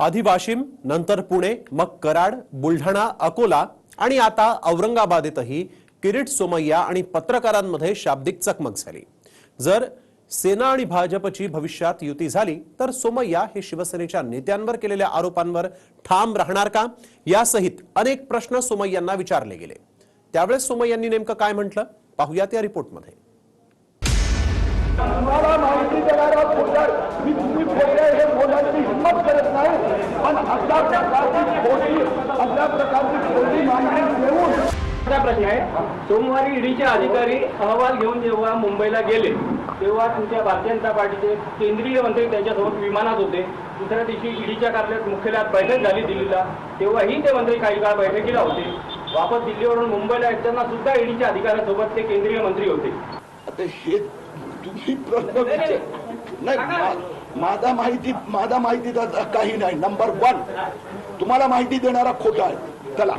आधी वाशिम नंतर पुणे मग कराड बुलढाणा अकोला आणि आता औरंगाबादेतही किरीट सोमय्या आणि पत्रकारांमध्ये शाब्दिक चकमक झाली. जर सेना आणि भाजपची भविष्यात युती झाली तर सोमय्या हे शिवसेनेच्या नेत्यांवर केलेल्या आरोपांवर ठाम राहणार का? यासहित अनेक प्रश्न सोमय्यांना विचारले गेले. त्यावेळेस सोमय्यांनी नेमकं काय म्हटलं? पाहूयात या रिपोर्टमध्ये तुम्हाला माहिती देणारा खोटं मी तुम्ही खोटे हे बोलायची हिंमत करत नाही पण अशा प्रकारची खोटी अशा प्रकारची खोटी माहिती देऊन माझा प्रश्न आहे. सोमवारी ईडीचे अधिकारी अहवाल घेऊन जेव्हा मुंबईला गेले तेव्हा तुमच्या भारतीय जनता पार्टीचे केंद्रीय मंत्री त्यांच्यासोबत विमानात होते. दुसऱ्या दिवशी ईडीच्या कार्यालयात मुख्यालयात बैठक झाली दिल्लीला. तेव्हाही ते मंत्री काही काळ बैठकीला होते. वापस दिल्लीवरून मुंबईला येताना सुद्धा ईडीच्या अधिकाऱ्यांसोबत ते केंद्रीय मंत्री होते. आता हे तुम्ही प्रश्न नाही. माझा माहिती माझा माहितीचा काही नाही. नंबर वन तुम्हाला माहिती देणारा खोटा आहे. चला.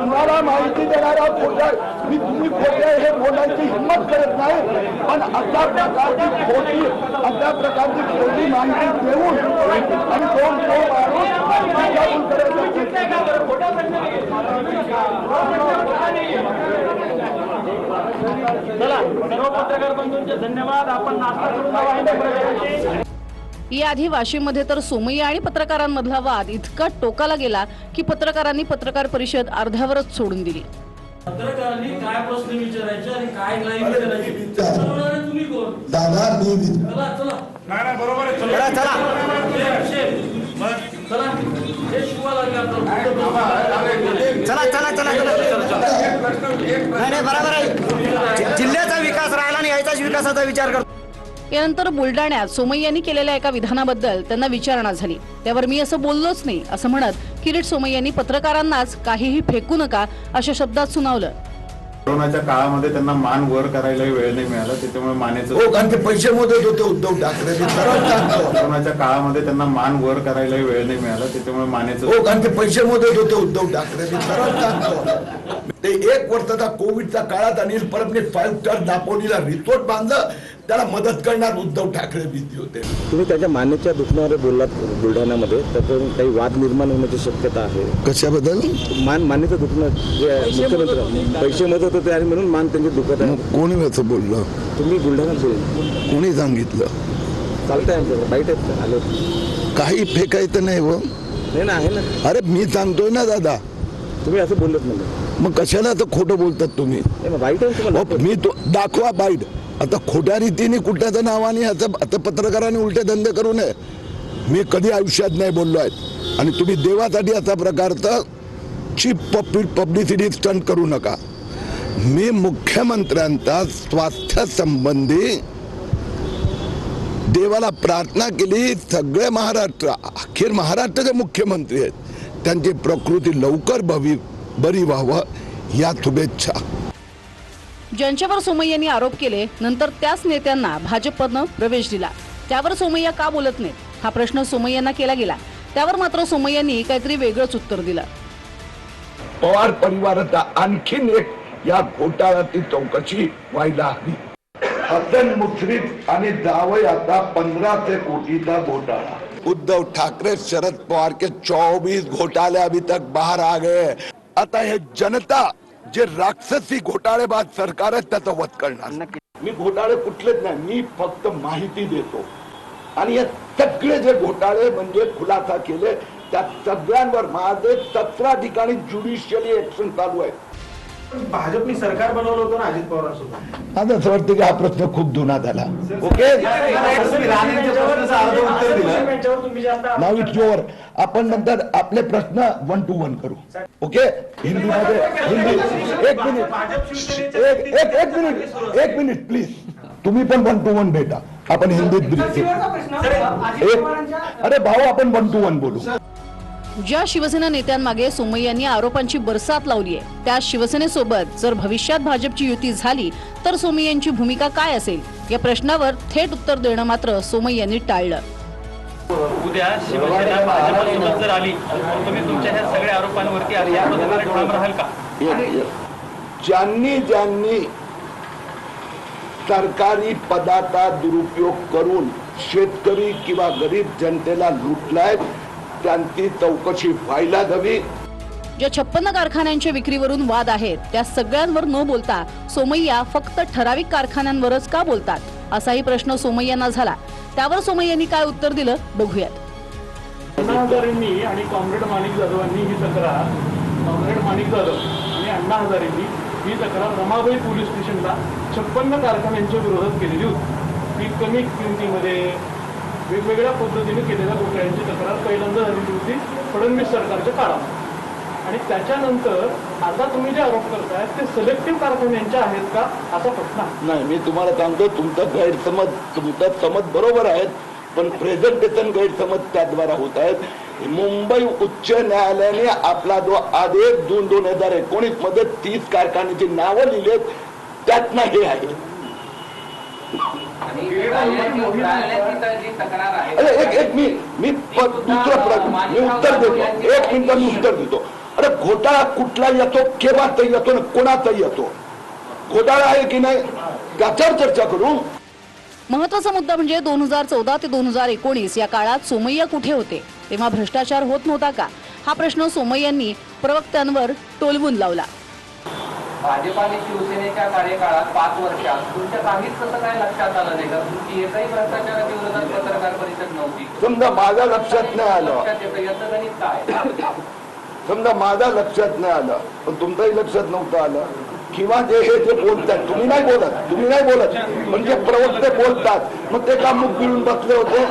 तुम्हाला माहिती देणारा खोटा आहे. मी तुम्ही खोटे हे बोलायची हिंमत करत नाही. पण अशा प्रकारची खोटी अशा प्रकारची खोटी माहिती देऊन आणि दोन तो माणूस चला सर्व पत्रकार बंधूंचे धन्यवाद. आपण नाश्ता करून जाऊ आहे प्रवेशाची. याआधी वाशिममध्ये तर सोमय्या आणि पत्रकारांमधला वाद इतका टोकाला गेला की पत्रकारांनी पत्रकार परिषद अर्ध्यावरच सोडून दिली. पत्रकारांनी काय प्रश्न विचारायचे आणि काय नाही विचारायचे? ठरवणारे तुम्ही कोण? दादा मी चला चला चला चला चला. नाही नाही बरोबर आहे. जि- जिल्ह्याचा विकास राहिला आणि यायचाच विकासाचा विचार करतो. यानंतर बुलडाण्यात सोमय्यांनी केलेल्या एका विधानाबद्दल त्यांना विचारणा झाली. त्यावर मी असं बोललोच नाही असं म्हणत किरीट सोमय्यांनी पत्रकारांनाच काहीही फेकू नका अशा शब्दात सुनावलं. कोरोनाच्या काळामध्ये त्यांना मान वर करायलाही वेळ नाही मिळाला त्याच्यामुळे मानेचं हो कारण ते पैसे मोजत होते उद्धव ठाकरे कोरोनाच्या काळामध्ये त्यांना मान वर करायलाही वेळ नाही मिळाला त्याच्यामुळे मानेचं हो कारण ते पैसे मोजत होते उद्धव ठाकरे ते एक वर्षाचा कोविडच्या काळात अनिल परबने फाईव्ह स्टार दापोलीला रिसोर्ट बांधलं. त्याला मदत करणार उद्धव ठाकरे बिझी होते. तुम्ही त्याच्या मान्यच्या दुखण्यावर बोललात बुलढाण्यामध्ये त्यातून काही वाद निर्माण होण्याची शक्यता आहे. कशाबद्दल? मान मान्यचं दुखणं जे मुख्यमंत्री पैसे मदत होते आणि म्हणून मान त्यांची दुखत आहे. कोणी असं बोललं? तुम्ही बुलढाण्यात बोल कोणी सांगितलं? चालतंय आमच्याकडे बाईट आहेत. का? आलो. काही फेकायचं नाही हो. नाही ना आहे ना. अरे मी सांगतोय ना दादा. तुम्ही असं बोलत नाही. मग कशाला तर खोटं बोलतात तुम्ही? मी तो दाखवा बाईट आता खोट्या रीतीने कुठल्याचं नावाने आता आता पत्रकारांनी उलटे धंदे करू नये. मी कधी आयुष्यात नाही बोललो आहे. आणि तुम्ही देवासाठी असा प्रकारचं चीप पब्लिसिटी स्टंट करू नका. मी मुख्यमंत्र्यांचा स्वास्थ्य संबंधी देवाला प्रार्थना केली सगळे महाराष्ट्र अखेर महाराष्ट्राचे मुख्यमंत्री आहेत. त्यांची प्रकृती लवकर भवी बरी व्हावं या शुभेच्छा. ज्यांच्यावर सोमय्यांनी आरोप केले नंतर त्याच नेत्यांना भाजपनं प्रवेश दिला. त्यावर सोमय्या का बोलत नाहीत? हा प्रश्न सोमय्यांना केला गेला. त्यावर मात्र सोमय्यांनी काहीतरी वेगळंच उत्तर दिलं. पवार परिवाराचा आणखीन एक या घोटाळ्याची चौकशी व्हायला हवी. हसन मुश्रीफ आणि जावई आता पंधराशे कोटीचा घोटाळा. उद्धव ठाकरे शरद पवार के चौबीस घोटाले अभी तक बाहर आ गए आता हे जनता जे राक्षसी घोटाळेबाज सरकार आहेत त्याचा वध करणार. मी घोटाळे कुठलेच नाही मी फक्त माहिती देतो. आणि हे सगळे जे घोटाळे म्हणजे खुलासा केले त्या सगळ्यांवर माझे सतरा ठिकाणी ज्युडिशियली ऍक्शन चालू आहे भाजपनी सरकार बनवलं होतं ना अजित पवारांसोबत. माझं असं वाटतं की हा प्रश्न खूप जुना झाला. ओके? नाव इट्स युअर आपण नंतर आपले प्रश्न वन टू वन करू. ओके? हिंदीमध्ये हिंदी एक मिनिट. एक एक एक मिनिट. एक मिनिट प्लीज तुम्ही पण वन टू वन भेटा. आपण हिंदीत. एक अरे भाऊ आपण वन टू वन बोलू. ज्या शिवसेना नेत्यांमागे सोमय्यांनी आरोपांची बरसात लावली आहे त्या शिवसेनेसोबत जर भविष्यात भाजपची युती झाली तर सोमय्यांची भूमिका काय असेल? या प्रश्नावर थेट उत्तर देणं मात्र सोमय्यांनी टाळलं. उद्या शिवसेना भाजपसोबत जर आली तर तुम्ही तुमच्या ह्या सगळ्या आरोपांवरती राहाल का? ज्यांनी ज्यांनी सरकारी पदाचा दुरुपयोग करून शेतकरी किंवा गरीब जनतेला लुटलाय त्यांची चौकशी व्हायला हवी. ज्या छप्पन्न कारखान्यांच्या विक्रीवरून वाद आहेत त्या सगळ्यांवर न बोलता सोमय्या फक्त ठराविक कारखान्यांवरच का बोलतात? असाही प्रश्न सोमय्यांना झाला. त्यावर सोमय्यांनी काय उत्तर दिलं? बघूयात. अण्णा हजारेंनी आणि कॉम्रेड माणिक जाधवांनी ही तक्रार कॉम्रेड माणिक जाधव आणि अण्णा हजारेंनी ही तक्रार रमाबाई पोलीस स्टेशनला छप्पन्न कारखान्यांच्या विरोधात केलेली होती. ही कमी किमतीमध्ये वेगवेगळ्या पद्धतीने केलेल्या घोटाळ्यांची तक्रार पहिल्यांदा झालेली होती फडणवीस सरकारच्या काळात आणि त्याच्यानंतर आता तुम्ही जे आरोप करताय ते सिलेक्टिव्ह कारखान्यांच्या आहेत का? असा प्रश्न आहे. नाही मी तुम्हाला सांगतो तुमचा गैरसमज तुमचा समज बरोबर आहे पण प्रेझेंटेशन गैरसमज त्याद्वारा होत आहेत. मुंबई उच्च न्यायालयाने आपला जो आदेश जून दोन हजार एकोणीसमध्ये तीस कारखान्याची नावं लिहिलेत त्यातनं हे आहे. एक एक मी मी प- दुसरं प्रश्न मी उत्तर देतो. एक मिनिट मी उत्तर देतो. अरे घोटाळा कुठला येतो केव्हातही येतो ना कोणाचा येतो. घोटाळा आहे की नाही त्याच्यावर चर्चा करू. महत्त्वाचा मुद्दा म्हणजे दोन हजार चौदा ते दोन हजार एकोणीस या काळात सोमय्या कुठे होते? तेव्हा भ्रष्टाचार होत नव्हता का? हा प्रश्न सोमय्यांनी प्रवक्त्यांवर टोलवून लावला. भाजप आणि शिवसेनेच्या कार्यकाळात पाच वर्षात तुमच्या काहीच तसं काय लक्षात आलं नाही का? तुमची एकही भ्रष्टाचाराच्या विरोधात पत्रकार परिषद नव्हती. समजा माझ्या लक्षात नाही आलं. लक्षात येतं याचं गणित काय? समजा माझ्या लक्षात नाही आलं पण तुमच्याही लक्षात नव्हतं आलं. किंवा जे हे जे बोलतात तुम्ही नाही बोलत तुम्ही नाही बोलत. म्हणजे प्रवक्ते बोलतात मग ते का मुख गिळून बसले होते.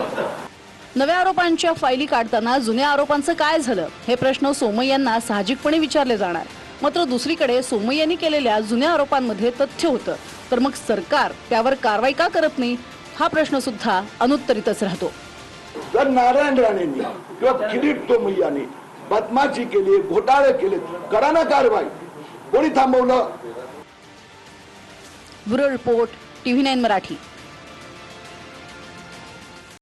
नव्या आरोपांच्या फायली काढताना जुन्या आरोपांचं काय झालं? हे प्रश्न सोमय्यांना साहजिकपणे विचारले जाणार. मात्र दुसरीकडे सोमय्यांनी केलेल्या जुन्या आरोपांमध्ये तथ्य होतं. तर मग सरकार त्यावर कारवाई का करत नाही? हा प्रश्न सुद्धा अनुत्तरितच राहतो. जर नारायण राणेंनी किंवा किरीट तोमय्यानी बदमाशी केली घोटाळे केले करा ना कारवाई. कोणी थांबवलं? Bureau report TV nine Marathi.